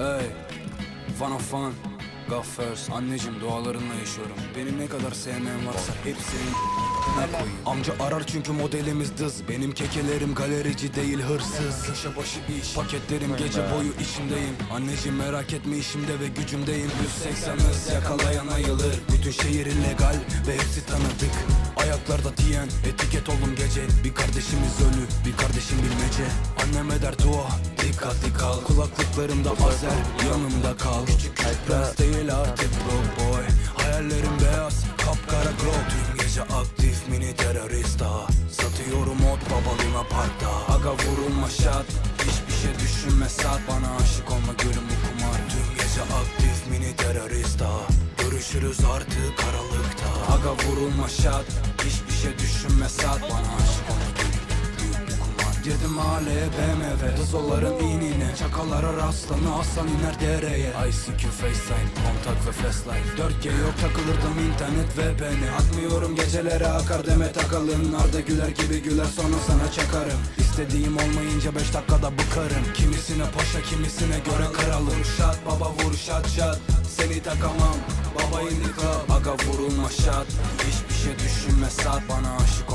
Ey, Fana fan, Gaffers Anneciğim dualarınla yaşıyorum. Beni ne kadar sevmeyen varsa hepsinin koyayım. Amca arar çünkü modelimiz dız. Benim kekelerim galerici değil hırsız. Köşe başı iş. Paketlerim gece boyu içindeyim Anneciğim merak etme işimde ve gücümdeyim. 180 hız yakalayan ayılır Bütün şehir illegal ve hepsi tanıdık. Ayaklarda tiyen etiket oldum gece. Bir kardeşimiz ölü bir kardeşim bilmece Anneme der dua. Dikkatli kal Kulaklıklarımda azer. Yanımda kal. Küçük prens değil artık bro boy. Hayallerim beyaz. Kapkara glow. Tüm gece aktif mini terörist daha. Satıyorum ot babalına parkta. Aga vurulma şat Hiçbir şey düşünme sat. Bana aşık olma gülüm bu kumar. Tüm gece aktif mini terörist daha. Görüşürüz artık aralıkta. Aga vurulma şat Hiçbir şey düşünme sat. Bana Girdim mahalleye BMW Dızoların inine. Çakalara rastlanı aslan iner dereye. ICQ, FaceTime, kontak ve flashlight. 4G yok takılırdım internet ve beni. Atmıyorum gecelere akar demet akalın Arda güler gibi güler sonra sana çakarım. İstediğim olmayınca 5 dakikada bıkarım. Kimisine paşa kimisine göre kralım şat baba vur şat şat. Seni takamam baba intikam Aga vurulma şat. Hiçbir şey düşünme sat. Bana aşık